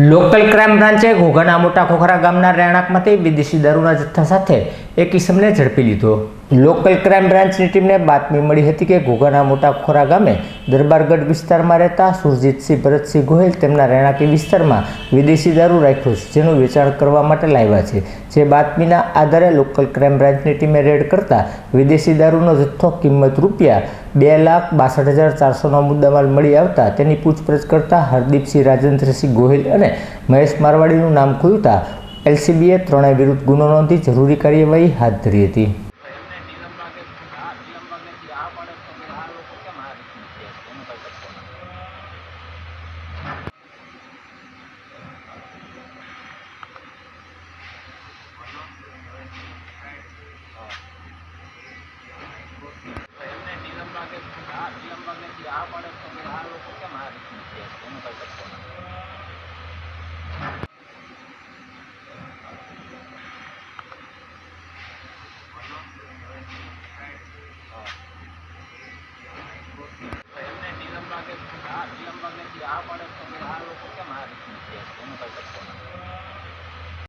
Local crime બ્રાન્ચે ઘોઘાના મોટા ખોખરા ગામના રહેણાંકમાંથી વિદેશી દારૂના જથ્થા સાથે એક ઇસમને ઝડપી લીધો. લોકલ ક્રાઇમ બ્રાન્ચની ટીમને બાતમી મળી હતી કે ઘોઘાના મોટા ખોરા ગામે દરબારગઢ વિસ્તારમાં રહેતા સુરજીતસિંહ ભરતસિંહ ગોહિલ તેમના રહેણાંકી વિસ્તારમાં વિદેશી દારૂ રાખ્યો છે, જેનું વેચાણ કરવા માટે લાવ્યા છે. જે બાતમીના આધારે લોકલ ક્રાઇમ બ્રાન્ચની ટીમે રેડ કરતા વિદેશી દારૂનો જથ્થો કિંમત રૂપિયા બે લાખ બાસઠ હજાર ચારસોનો મુદ્દામાલ મળી આવતા તેની પૂછપરછ કરતા હરદીપસિંહ રાજેન્દ્રસિંહ ગોહિલ અને મહેશ મારવાડીનું નામ ખુલતા એલસીબીએ ત્રણેય વિરુદ્ધ ગુનો નોંધી જરૂરી કાર્યવાહી હાથ ધરી હતી એમને નીલમમાં કે આ નીલમમાં કે આ પડે તો કે આ લોકો કેમ આ રીતનું છે એનું કઈ આ પણ આ લોકો કેમ આ રીતનું છે?